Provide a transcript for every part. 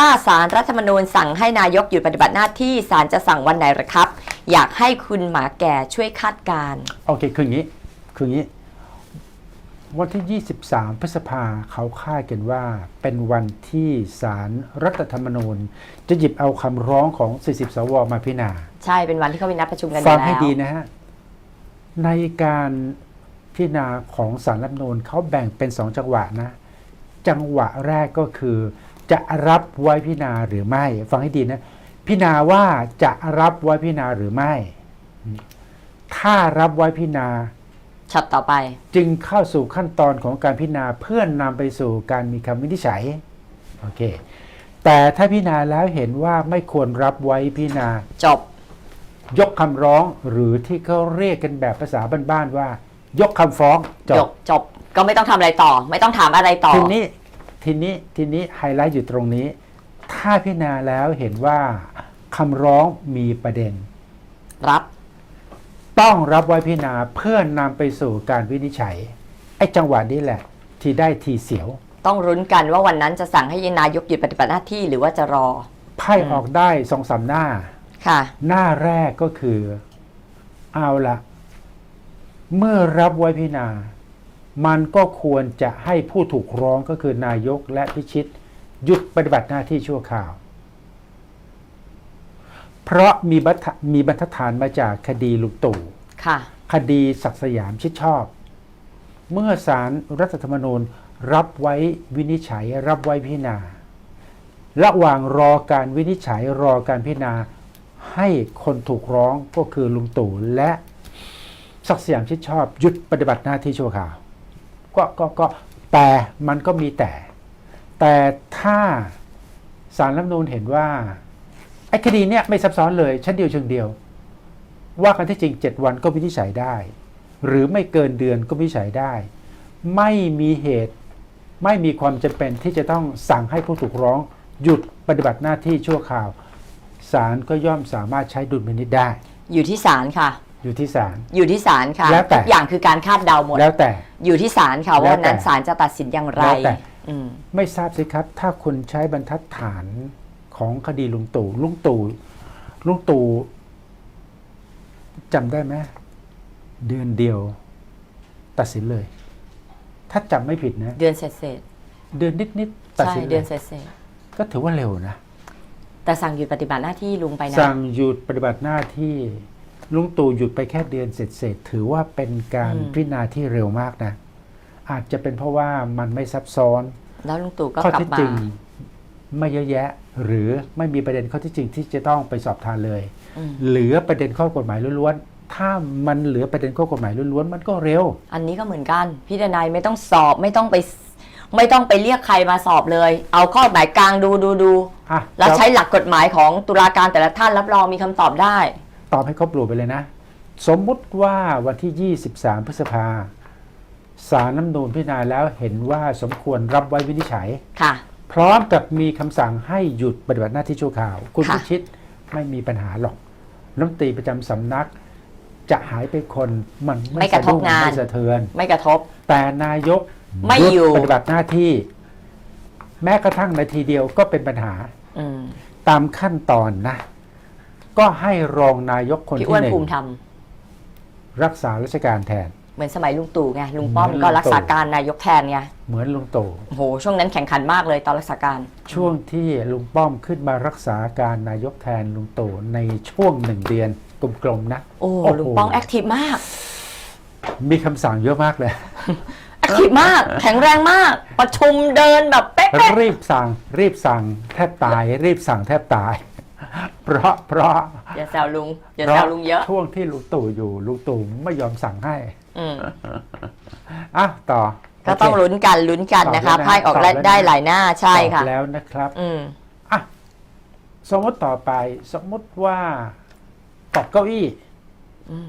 ถ้าสารรัฐธรรมนูญสั่งให้นายกหยุดปฏิบัติหน้าที่ศาลจะสั่งวันไหนหรือครับ อยากให้คุณหมาแก่ช่วยคาดการณ์โอเคคืออย่างนี้คืออย่างนี้ วันที่ 23 พฤษภาเขาคาดกันว่า เป็นวันที่ศาลรรัฐธรรมนูญ จะหยิบเอาคำร้องของ 40 สวมาพิจารณาใช่เป็นวันที่เขามีนัดประชุมกันฟังอยู่ให้แล้วดีนะฮะในการพิจารณาของสารรัฐธรรมนูญเขาแบ่งเป็นสองจังหวะนะ จังหวะแรกก็คือ จะรับไว้พิจารณาหรือไม่ ฟังให้ดีนะพิจารณาว่าจะรับไว้พิจารณาหรือไม่ ถ้ารับไว้พิจารณาช็อตต่อไป จึงเข้าสู่ขั้นตอนของการพิจารณาเพื่อนนำไปสู่การมีคำวินิจฉัยโอเค แต่ถ้าพิจารณาแล้วเห็นว่าไม่ควรรับไว้พิจารณาจบ ยกคำร้องหรือที่เขาเรียกกันแบบภาษาบ้านๆว่า ยกคำฟ้องจจบบจบ ก็ไม่ต้องทำอะไรต่อ ไม่ต้องถามอะไรต่อทีนี้ ทีนี้ทีนี้ไฮไลท์อยู่ตรงนี้ ถ้าพิจารณาแล้วเห็นว่าคำร้องมีประเด็น รับ ต้องรับไว้พิจารณาเพื่อนำไปสู่การวินิจฉัยไอ้จังหวะนี้แหละ ที่ได้ทีเสียว ต้องรุ้นกันว่าวันนั้นจะสั่งให้นายกหยุดปฏิบัติหน้าที่หรือว่าจะรอ ไพ่ออกได้สองสามหน้า ค่ะ หน้าแรกก็คือ เอาละเมื่อรับไว้พิจารณา มันก็ควรจะให้ผู้ถูกร้องก็คือนายกและพิชิต หยุดปฏิบัติหน้าที่ชั่วคราว เพราะมีบัตมีบรรทัดฐานมาจากคดีลุงตู่ค่ะคดีศักดิ์สยามชิดชอบ เมื่อสารรัฐธรรมนูญรับไว้วินิจฉัยรับไว้พิจารณา ระหว่างรอการวินิจฉัยรอการพิจารณาให้คนถูกร้องก็คือลุงตู่และศักดิ์สยามชิดชอบหยุดปฏิบัติหน้าที่ชั่วคราว ก็ก็ก็แต่มันก็มีแต่ แต่ถ้าสารรัฐนูญเห็นว่าไอ้คดีเนี้ยไม่ซับซ้อนเลยชั้นเดียวเชิงเดียว ว่ากันที่จริง 7 วันก็วินิจฉัยได้ หรือไม่เกินเดือนก็วินิจฉัยได้ ไม่มีเหตุไม่มีความจำเป็นที่จะต้องสั่งให้ผู้ถูกร้อง หยุดปฏิบัติหน้าที่ชั่วคราวศาลก็ย่อมสามารถใช้ดุลพินิจได้ อยู่ที่ศาลค่ะ อยู่ที่ศาล อยู่ที่ศาลค่ะแล้วแต่ ทุกอย่างคือการคาดเดาหมด แล้วแต่ อยู่ที่ศาลค่ะแล้วว่าวันนั้นแต่ศาลจะตัดสินอย่างไรแล้วแต่ อืมไม่ทราบสิครับ ถ้าคุณใช้บรรทัดฐานของคดีลุงตู่ลุงตู่ลุงตู่จำได้ไหมเดือนเดียว ตัดสินเลย ถ้าจำไม่ผิดนะ เดือนเสร็จเสร็จเดือนนิดๆตัดใช่สินเลเดือยนเสร็จเสร็จก็ถือว่าเร็วนะแต่สั่งหยุดปฏิบัติหน้าที่ลุงไปนะ สั่งหยุดปฏิบัติหน้าที่ ลุงตู่หยุดไปแค่เดือนเสร็จๆถือว่าเป็นการพิจารณาที่เร็วมากนะ อาจจะเป็นเพราะว่ามันไม่ซับซ้อน แล้วลุงตู่ก็ข้อกลับเท็จมาจริงไม่เยอะแยะ หรือไม่มีประเด็นข้อเที่จริงที่จะต้องไปสอบทานเลย อืมเหลือประเด็นข้อกฎหมายล้วนๆถ้ามันเหลือประเด็นข้อกฎหมายล้วนๆมันก็เร็ว อันนี้ก็เหมือนกัน พี่ดนายไม่ต้องสอบไม่ต้องไป ไม่ต้องไปเรียกใครมาสอบเลย เอาข้อกฎหมายกลางดูดูดู อะแล้วจะใช้หลักกฎหมายของตุลาการแต่ละท่านรับรองมีคำตอบได้ ตอบให้ครบรูปไปเลยนะ สมมุติว่าวันที่ 23 พฤษภาสารน้ำนูนพิจารณาแล้วเห็นว่าสมควรรับไว้วินิจฉัย ค่ะ พร้อมกับมีคำสั่งให้หยุดปฏิบัติหน้าที่ชั่วคราว คุณค่ะ พิชิตไม่มีปัญหาหรอกรัฐมนตรีประจำสำนัก จะหายไปคนมันไม่กระทบสดุ้งาน ไม่สะเทือน ไม่กระทบ แต่นายกไม่หอยู่ปฏิบัติหน้าที่ แม้กระทั่งนาทีเดียวก็เป็นปัญหา อืม ตามขั้นตอนนะ ก็ให้รองนายกคนพี่ที่อ้วนหนึ่งภูมิธรรมรักษาราชการแทน เหมือนสมัยลุงตู่ไงลุงป้อมเหมือนก็ลุงตู่รักษาการนายกแทนไงเหมือนลุงตู่โอ้โหช่วงนั้นแข่งขันมากเลยตอนรักษาการช่วงที่ลุงป้อมขึ้นมารักษาการนายกแทนลุงตู่ในช่วงหนึ่งเดือนกลมๆนะโอ้โอ้โหลุงป้อมแอคทีฟมากมีคำสั่งเยอะมากเลย แอคทีฟมาก แข็งแรงมาก ประชุมเดินแบบเป๊ะรีบสั่งรีบสั่งแทบตาย รีบสั่งแทบตาย เพราะเพราะๆอย่าแซวลุงอย่าเพแซราะวลุงเยอะ ช่วงที่ลุงตู่อยู่ลุงตู่ไม่ยอมสั่งให้อืมอะต่อก็ต้องโเคลุ้นกันลุ้นกันนะคะตอบแล้วนะไพ่ออกตอบแล้วนะได้หลายหน้าใช่ตอบค่ะแล้วนะครับ อืมอะสมมติต่อไป สมมติว่าตกเก้าอี้อืม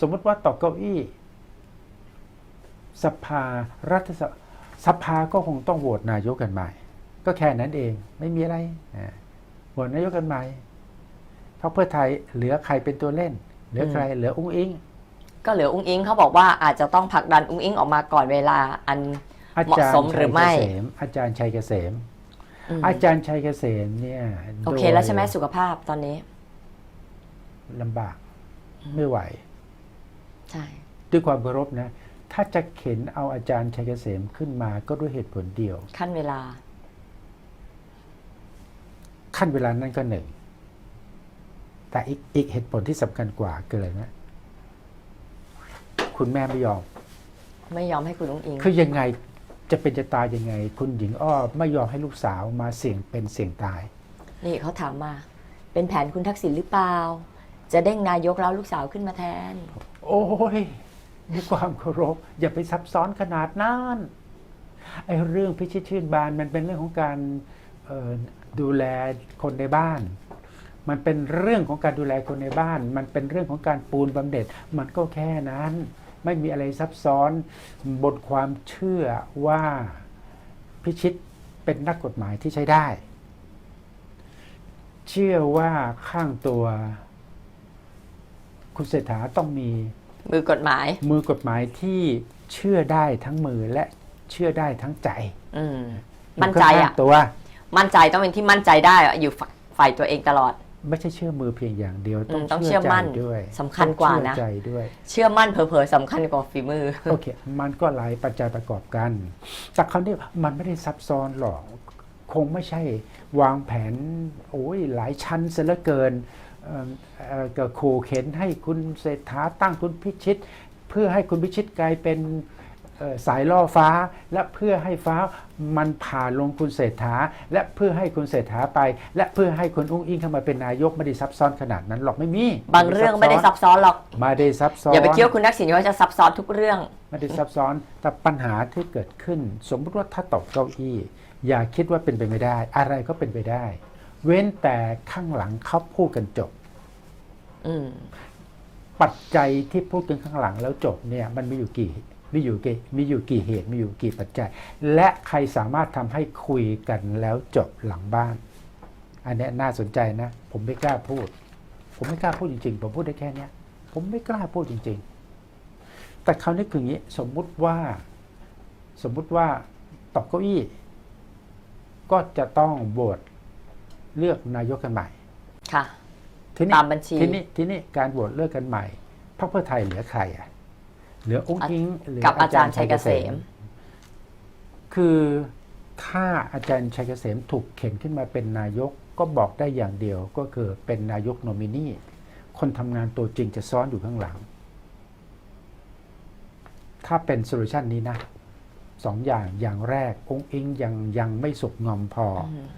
สมมติว่าตกเก้าอี้ สภารัฐสภาสภาก็คงต้องโหวตนายกกันใหม่ ก็แค่นั้นเอง ไม่มีอะไรอ่าโหวตนายกกันใหม่ พรรคเพื่อไทยเหลือใครเป็นตัวเล่น เหลือใครเหลืออุ้งอิงก็เหลืออุ้งอิงเขาบอกว่าอาจจะต้องผลักดันอุ้งอิงออกมาก่อนเวลาอันอาเหมาะจารย์สมหรือไม่ชัยเกษมอาจารย์ชัยเกษมมอาจารย์ชัยเกษมเนี่ยโอเคโดยแล้วใช่ไหมสุขภาพตอนนี้ลำบากไม่ไหว ใช่ ด้วยความเคารพนะ ถ้าจะเข็นเอาอาจารย์ชัยเกษมขึ้นมาก็ด้วยเหตุผลเดียว ขั้นเวลา ขั้นเวลานั้นก็หนึ่ง แต่อีกอีกเหตุผลที่สำคัญกว่าคืออะไรนะคุณแม่ไม่ยอม ไม่ยอมให้คุณลุงอิง คือยังไงจะเป็นจะตายยังไง คุณหญิงอ้อไม่ยอมให้ลูกสาวมาเสี่ยงเป็นเสี่ยงตาย นี่เขาถามมา เป็นแผนคุณทักษิณหรือเปล่า จะเด้งนายกแล้วลูกสาวขึ้นมาแทน โอ้ยด้วยความเคารพอย่าไปซับซ้อนขนาดนั้นไอ้เรื่องพิชิตชื่นบานมันเป็นเรื่องของการเอ่อดูแลคนในบ้าน มันเป็นเรื่องของการดูแลคนในบ้าน มันเป็นเรื่องของการปูนบำเหน็จ มันก็แค่นั้น ไม่มีอะไรซับซ้อนบนความเชื่อว่าพิชิตเป็นนักกฎหมายที่ใช้ได้ เชื่อว่าข้างตัว คุณเศรษฐาต้องมี มือกฎหมาย มือกฎหมายที่เชื่อได้ทั้งมือและเชื่อได้ทั้งใจอืมอยู่มั่นใจข้างอะๆตัว มั่นใจต้องเป็นที่มั่นใจได้อะอยู่ฝ่ายฝ่ายตัวเองตลอด ไม่ใช่เชื่อมือเพียงอย่างเดียวอืต้องมต้องเชื่อเชื่อมั่นใจด้วยสำคัญกว่านะ ต้องเชื่อใจด้วย เชื่อมั่นเผลอๆสำคัญกว่าฝีมือ โอเค มันก็หลายปัจจัยประกอบกัน แต่คราวนี้มันไม่ได้ซับซ้อนหรอก คงไม่ใช่วางแผน โอ้ยหลายชั้นเสียเหลือเกินเอ่อเอ่อก็ขู่เข็นให้คุณเศรษฐาตั้งคุณพิชิต เพื่อให้คุณพิชิตกลายเป็นเอ่อ สายล่อฟ้า และเพื่อให้ฟ้ามันผ่าลงคุณเศรษฐา และเพื่อให้คุณเศรษฐาไป และเพื่อให้คุณอุ้งอิงเข้ามาเป็นนายกไม่ได้ซับซ้อนขนาดนั้นหรอกไม่มีบางเรื่องไม่ได้ซับซ้อนหรอกไม่ได้ซับซ้อนอย่าไปคิดว่าคุณทักษิณเขาจะซับซ้อนทุกเรื่องไม่ได้ซับซ้อนแต่ปัญหาที่เกิดขึ้น สมมติว่าถ้าตกเก้าอี้ อย่าคิดว่าเป็นไปไม่ได้ อะไรก็เป็นไปได้ เว้นแต่ข้างหลังเขาพูดกันจบอืมปัจจัยที่พูดกันข้างหลังแล้วจบเนี่ยมันมีอยู่กี่ มีอยู่กี่มีอยู่กี่เหตุมีอยู่กี่ปัจจัย และใครสามารถทำให้คุยกันแล้วจบหลังบ้าน อันเนี้ยน่าสนใจนะ ผมไม่กล้าพูด ผมไม่กล้าพูดจริง ๆ ผมพูดได้แค่เนี้ยผมไม่กล้าพูดจริง ๆ แต่คราวนี้คืออย่างนี้สมมุติว่าสมมุติว่าตกเก้าอี้ ก็จะต้องโหวตเลือกนายกกันใหม่ ค่ะทีนี้ตามบัญชีทีนี้ทีนี้การโหวตเลือกกันใหม่พรรคเพื่อไทยเหลือใครอะเหลือองค์อิงเหลือกับอาจารย์ชัยเกษม คือถ้าอาจารย์ชัยเกษมถูกเข็นขึ้นมาเป็นนายกก็บอกได้อย่างเดียวก็คือเป็นนายกโนมินีคนทำงานตัวจริงจะซ้อนอยู่ข้างหลัง ถ้าเป็นโซลูชันนี้นะสองอย่างอย่างแรกองค์อิงยังยังไม่สุกงอมพออม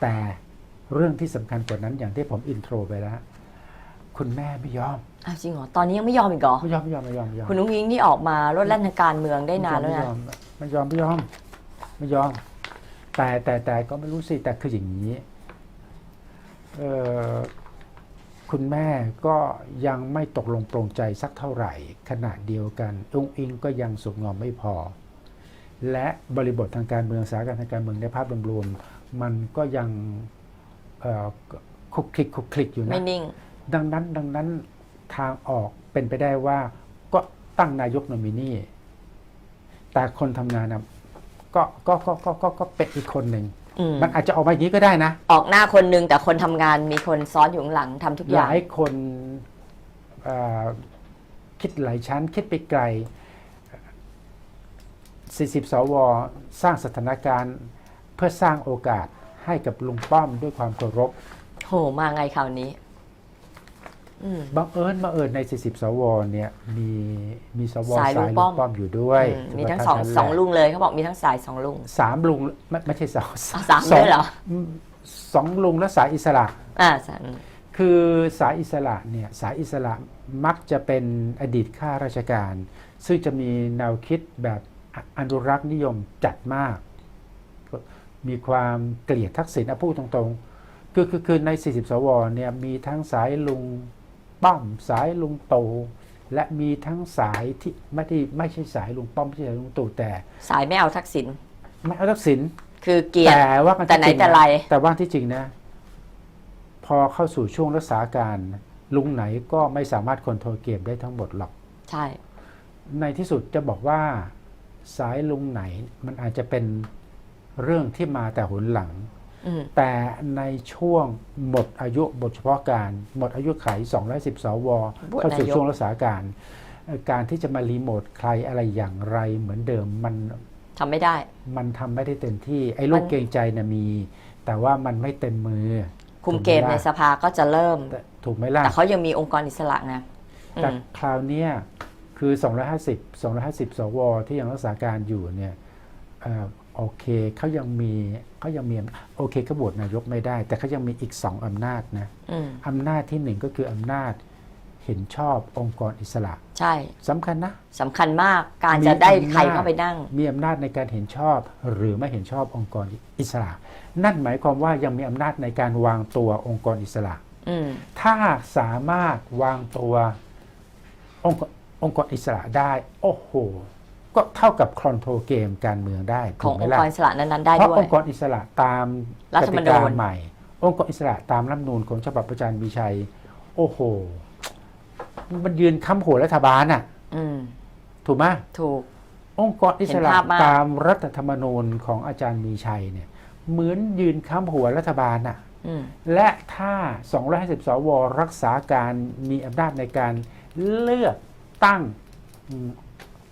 แต่เรื่องที่สำคัญกว่านั้นอย่างที่ผมอินโทรไปแล้ว คุณแม่ไม่ยอมอ้าวจริงเหรอ ตอนนี้ยังไม่ยอมอีกเหรอ ไม่ยอมไม่ยอมไม่ยอมไม่ยอมคุณนุ้งอิงนี่ออกมาลดแล่นทางการเมืองได้นานแล้วนะ ไม่ยอมไม่ยอมไม่ยอม แต่แต่แต่ก็ไม่รู้สิแต่คืออย่างนี้เอ่อคุณแม่ก็ยังไม่ตกลงปรงใจสักเท่าไหร่ ขณะเดียวกันองค์อิงก็ยังสุกงอมไม่พอ และบริบททางการเมืองสถานการณ์ทางการเมืองในภาพรวมๆมันก็ยังเอ่อคลุกคลิกคลุกคลิกอยู่นะไม่นิ่ง ดังนั้นดังนั้นทางออกเป็นไปได้ว่าก็ตั้งนายกโนมินีแต่คนทำงานนะก็ก็ก็ก็ก็ก็เป็นอีกคนหนึ่งอืมมันอาจจะออกมาอย่างนี้ก็ได้นะ ออกหน้าคนหนึงแต่คนทำงานมีคนซ้อนอยู่ข้างหลังทำทุกอหย่าง ลายคนเอ่อคิดหลายชั้น คิดไปไกล 40 สว สร้างสถานการณ์เพื่อสร้างโอกาสให้กับลุงป้อมด้วยความเคารพ โห มาไงคราวนี้อืม บังเอิญบังเอิญใน 40 สวเนี่ยมีมีสวสายลุงสายลุป้องมป้อมอยู่ด้วยอืมมีทั้งว่าสองท่านสองแหละลุงเลยเขาบอกมีทั้งสายสองลุงสามลุงไม่ไม่ใช่สองอะสามด้วยเหรอมสองลุงและสายอิสระอ่าสามคือสายอิสระเนี่ยสายอิสระมักจะเป็นอดีตข้าราชการ ซึ่งจะมีแนวคิดแบบออนุรักษ์นิยมจัดมาก มีความเกลียดทักษิณอะพูดตรงๆ คือคือคือใน 40 สวเนี่ยมีทั้งสายลุง ป้อมสายลุงตู่และมีทั้งสายที่ไม่ได้ไม่ใช่สายลุงป้อมไม่ใช่สายลุงตู่แต่สายไม่เอาทักษิณไม่เอาทักษิณคือเกลียรติแต่ว่ากันแต่ไหนที่จริงแต่ไรแต่ว่าที่จริงนะ พอเข้าสู่ช่วงรักษาการ ลุงไหนก็ไม่สามารถคอนโทรลเกมได้ทั้งหมดหรอก ใช่ ในที่สุดจะบอกว่าสายลุงไหนมันอาจจะเป็นเรื่องที่มาแต่หนหลังอืม แต่ในช่วงหมดอายุบทเฉพาะการ หมดอายุไข210สวบวชเข้าสู่นายกช่วงรักษาการเอ่อการที่จะมารีโมทใครอะไรอย่างไรเหมือนเดิมมันทำไม่ได้ มันทำไม่ได้เต็มที่ ไอ้ลูกมันเกรงใจนะมี แต่ว่ามันไม่เต็มมือ คุมเกมในสภาก็จะเริ่มแต่ถูกไหมล่ะ แต่เขายังมีองค์กรอิสระไงอืแต่มคราวเนี้ยคือ 250 250 สว ที่ยังรักษาการอยู่เนี่ยเอ่อ โอเคเขายังมีเขายังมีโอเคเขาโหวตนายกไม่ได้ แต่เขายังมีอีกสองอำนาจนะอืมอำนาจที่หนึ่งก็คืออำนาจเห็นชอบองค์กรอิสระ ใช่สำคัญนะสำคัญมากการมีจะได้อำนาจใครเข้าไปนั่ง มีอำนาจในการเห็นชอบหรือไม่เห็นชอบองค์กรอิสระ นั่นหมายความว่ายังมีอำนาจในการวางตัวองค์กรอิสระอืมถ้าสามารถวางตัวองค์กรองค์กรอิสระได้ โอ้โห ก็เท่ากับคอนโทรลเกมการเมืองได้ขถูองกไหมองค์ล่ะกรอิสระนั้นๆได้เพราะด้วยองค์กรอิสระตามรักฐธรรมตินูกาญใหม่ องค์กรอิสระตามรัฐธรรมนูญของฉบับอาจารย์มีชัย โอ้โห มันยืนค้ำหัวรัฐบาลน่ะอืมถูกไหมถูก องค์กรอิสระเห็นภาพมากตามรัฐธรรมนูญของอาจารย์มีชัยเนี่ย เหมือนยืนค้ำหัวรัฐบาลน่ะอืมและถ้า 250 สว รักษาการมีอำนาจในการเลือกตั้ง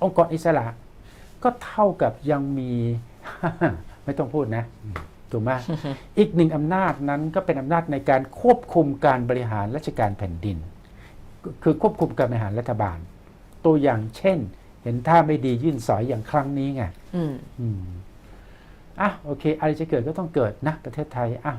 อืมองค์กรอิสระ ก็เท่ากับยังมีไม่ต้องพูดนะอืมถูกไหมอีกหนึ่งอำนาจนั้นก็เป็นอำนาจในการควบคุมการบริหารราชการแผ่นดินก็คือควบคุมการบริหารรัฐบาล ตัวอย่างเช่น เห็นท่าไม่ดียื่นสอยอย่างครั้งนี้ไงอืมอืมอะโอเค อะไรจะเกิดก็ต้องเกิดนะประเทศไทยอะ